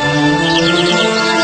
啊。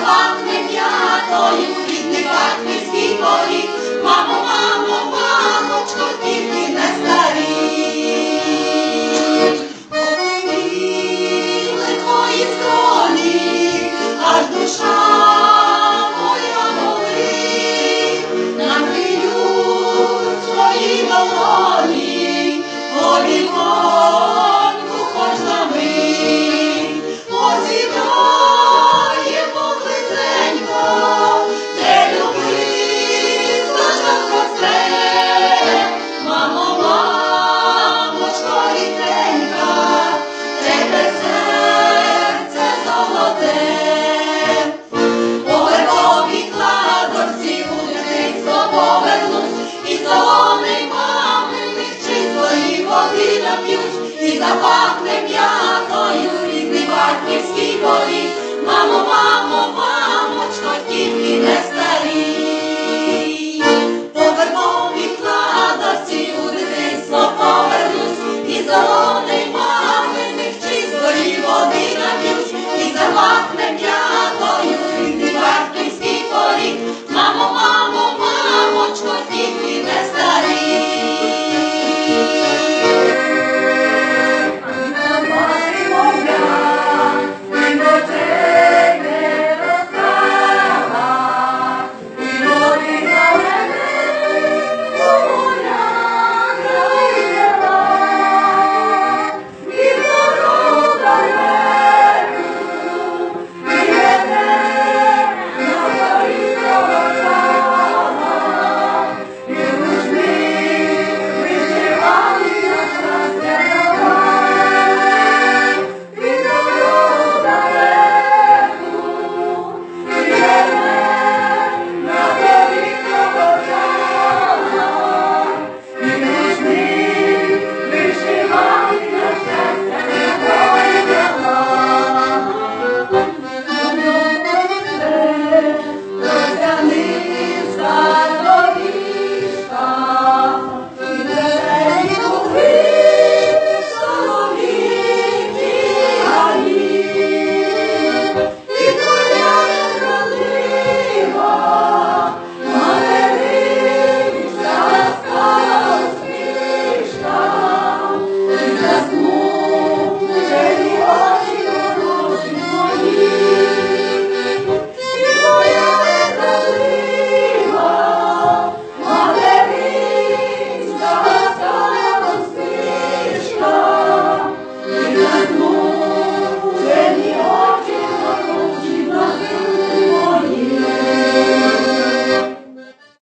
І запахне п'ятою рідний поріг. Мамо, мамо, полі, мамо, мамо, мамочко, тільки не старі, повернув від радості у дитинство повернусь, і зелений маминих чистої води на нап'юсь, і запахне п'ятою, і диварківській порік. мамо, мамо, мамочко, тільки не старій.